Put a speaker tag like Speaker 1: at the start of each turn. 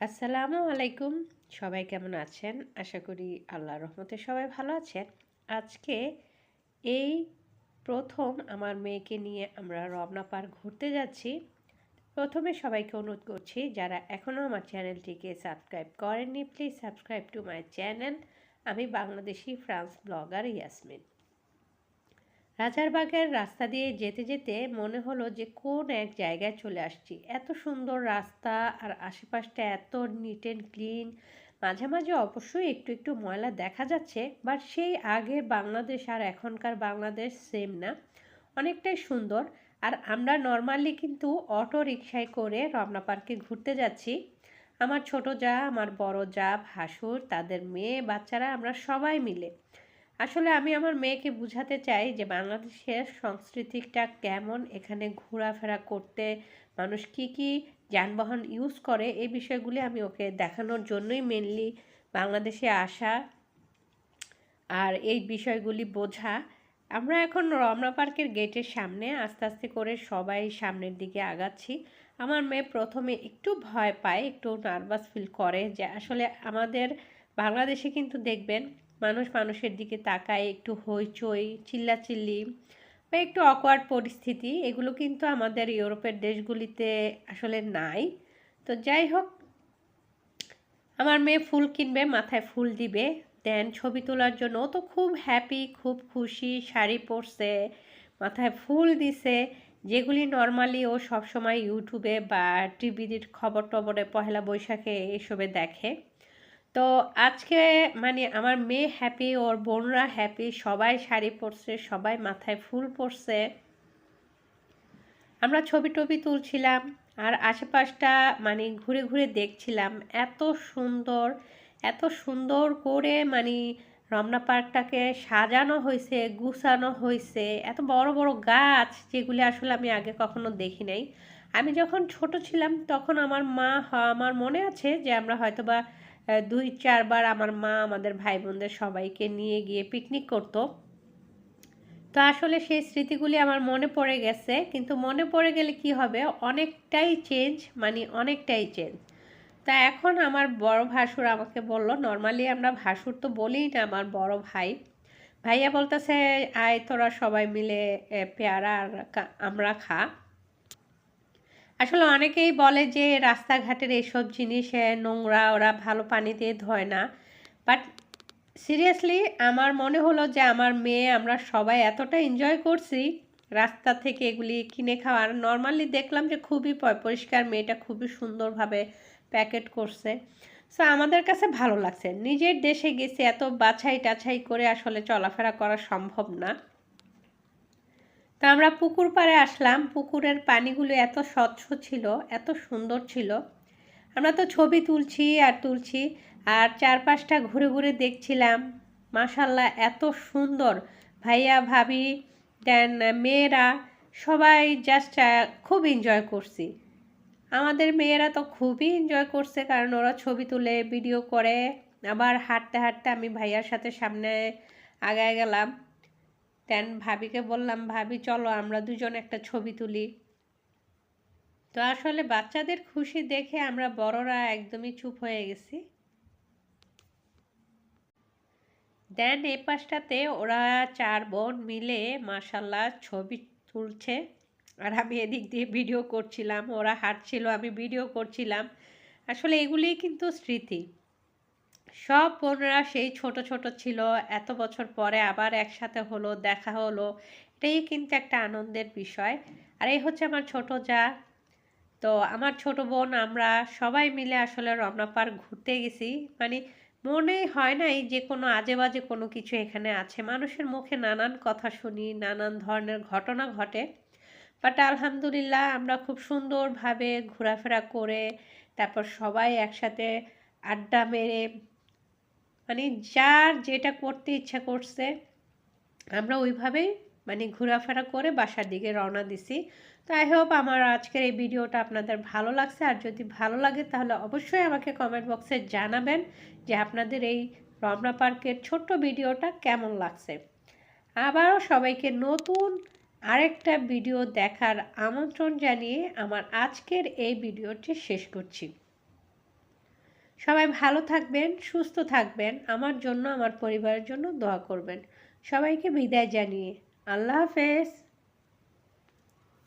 Speaker 1: আসসালামু আলাইকুম। সবাই কেমন আছেন? আশা করি আল্লাহর রহমতে সবাই ভালো আছেন। আজকে এই প্রথম আমার মেয়েকে নিয়ে আমরা রমনা পার্ক ঘুরতে যাচ্ছি। প্রথমে সবাইকে অনুরোধ করছি, যারা এখনও আমার চ্যানেলটিকে সাবস্ক্রাইব করেননি please subscribe to my channel আমি বাংলাদেশি ফ্রান্স ব্লগার ইয়াসমিন। রাজারবাগের রাস্তা দিয়ে যেতে যেতে মনে হলো যে কোন এক জায়গায় চলে আসছি। এত সুন্দর রাস্তা আর আশেপাশটা এত নিট অ্যান্ড ক্লিন মাঝে মাঝে অবশ্যই একটু একটু ময়লা দেখা যাচ্ছে বাট সেই আগে বাংলাদেশ আর এখনকার বাংলাদেশ সেম না। অনেকটাই সুন্দর। আর আমরা নর্মালি কিন্তু অটো রিক্সায় করে রমনা পার্কে ঘুরতে যাচ্ছি। আমার ছোট যা, আমার বড় যা, ভাসুর, তাদের মেয়ে, বাচ্চারা, আমরা সবাই মিলে। আসলে আমি আমার মেয়েকে বুঝাতে চাই যে বাংলাদেশের সংস্কৃতিটা কেমন, এখানে ঘোরাফেরা করতে মানুষ কি কি যানবাহন ইউজ করে, এই বিষয়গুলি আমি ওকে দেখানোর জন্যই মেনলি বাংলাদেশে আসা আর এই বিষয়গুলি বোঝা। আমরা এখন রমনা পার্কের গেটের সামনে আস্তে আস্তে করে সবাই সামনের দিকে আগাচ্ছি। আমার মেয়ে প্রথমে একটু ভয় পায়, একটু নার্ভাস ফিল করে যে আসলে আমাদের বাংলাদেশে কিন্তু দেখবেন মানুষ মানুষের দিকে তাকায়, একটু হইচই, চিল্লাচিল্লি বা একটু অকওয়ার্ড পরিস্থিতি, এগুলো কিন্তু আমাদের ইউরোপের দেশগুলিতে আসলে নাই। তো যাই হোক, আমার মেয়ে ফুল কিনবে, মাথায় ফুল দিবে, দেন ছবি তোলার জন্য ও তো খুব হ্যাপি খুব খুশি, শাড়ি পরছে, মাথায় ফুল দিছে, যেগুলি নর্মালি ও সবসময় ইউটিউবে বা টিভির খবর টবরে পহেলা বৈশাখে এসবে দেখে। তো আজকে মানে আমার মেয়ে হ্যাপি ওর বোনরা হ্যাপি সবাই শাড়ি পরছে, সবাই মাথায় ফুল পরছে। আমরা ছবি টবি তুলছিলাম আর আশেপাশটা মানে ঘুরে ঘুরে দেখছিলাম। এত সুন্দর এত সুন্দর করে মানে রমনা পার্কটাকে সাজানো হয়েছে, গুছানো হয়েছে। এত বড় বড় গাছ যেগুলি আসলে আমি আগে কখনো দেখি নাই। আমি যখন ছোট ছিলাম তখন আমার মা, আমার মনে আছে যে আমরা হয়তোবা দুই চারবার আমার মা আমাদের ভাই বোনদের সবাইকে নিয়ে গিয়ে পিকনিক করতো। তো আসলে সেই স্মৃতিগুলি আমার মনে পড়ে গেছে, কিন্তু মনে পড়ে গেলে কি হবে? অনেকটাই চেঞ্জ মানে অনেকটাই চেঞ্জ তা এখন আমার বড় ভাসুর আমাকে বলল নর্মালি আমরা ভাসুর তো বলি না, আমার বড় ভাই। ভাইয়া বলতেছে, আয়, তোরা সবাই মিলে পেয়ারা আর আমরা খা। আসলে অনেকেই বলে যে রাস্তাঘাটের এইসব জিনিস নোংরা, ওরা ভালো পানি দিয়ে ধয় না। বাট সিরিয়াসলি আমার মনে হলো যে আমার মেয়ে, আমরা সবাই এতটা এনজয় করছি রাস্তা থেকে এগুলি কিনে খাওয়ার। নর্মালি দেখলাম যে খুবই পরিষ্কার মেয়েটা খুবই সুন্দরভাবে প্যাকেট করছে। সো আমাদের কাছে ভালো লাগছে। নিজের দেশে গেছে, এত বাছাই টাছাই করে আসলে চলাফেরা করা সম্ভব না। তো আমরা পুকুর পাড়ে আসলাম। পুকুরের পানিগুলো এত স্বচ্ছ ছিল, এত সুন্দর ছিল। আমরা তো ছবি তুলছি আর তুলছি আর চারপাশটা ঘুরে ঘুরে দেখছিলাম। মাসাল্লাহ এত সুন্দর। ভাইয়া, ভাবি, দেন মেয়েরা, সবাই জাস্ট খুব এনজয় করছি। আমাদের মেয়েরা তো খুবই এনজয় করছে কারণ ওরা ছবি তুলে ভিডিও করে। আবার হাঁটতে হাঁটতে আমি ভাইয়ার সাথে সামনে আগায় গেলাম। দেন ভাবিকে বললাম, ভাবি, চলো আমরা দুজন একটা ছবি তুলি। তো আসলে বাচ্চাদের খুশি দেখে আমরা বড়রা একদমই চুপ হয়ে গেছি। দেন এ পাশটাতে ওরা চার বোন মিলে মাসাল্লাহ ছবি তুলছে। আর আমি এদিক দিয়ে ভিডিও করছিলাম, ওরা হাঁটছিল, আমি ভিডিও করছিলাম। আসলে এগুলিই কিন্তু স্মৃতি। সব বোনরা সেই ছোট ছোট ছিল। এত বছর পরে আবার একসাথে হলো, দেখা হলো। এটাই কিন্তু একটা আনন্দের বিষয়। আর এই হচ্ছে আমার ছোট যা। তো আমার ছোট বোন, আমরা সবাই মিলে আসলে রমনা পার্ক ঘুরতে গেছি। মানে মনেই হয় নাই যে কোনো আজে বাজে কোনো কিছু এখানে আছে। মানুষের মুখে নানান কথা শুনি, নানান ধরনের ঘটনা ঘটে। বাট আলহামদুলিল্লাহ আমরা খুব সুন্দরভাবে ঘোরাফেরা করে, তারপর সবাই একসাথে আড্ডা মেরে মানে যার যেটা করতে ইচ্ছা করছে, আমরা ওইভাবেই মানে ঘোরাফেরা করে বাসার দিকে রওনা দিছি। তো আই হোপ আমার আজকের এই ভিডিওটা আপনাদের ভালো লাগছে। আর যদি ভালো লাগে তাহলে অবশ্যই আমাকে কমেন্ট বক্সে জানাবেন যে আপনাদের এই রমনা পার্কের ছোট্ট ভিডিওটা কেমন লাগছে। আবারও সবাইকে নতুন আরেকটা ভিডিও দেখার আমন্ত্রণ জানিয়ে আমার আজকের এই ভিডিওটি শেষ করছি। সবাই ভালো থাকবেন, সুস্থ থাকবেন। আমার জন্য, আমার পরিবারের জন্য দোয়া করবেন। সবাইকে বিদায় জানিয়ে আল্লাহ হাফেজ।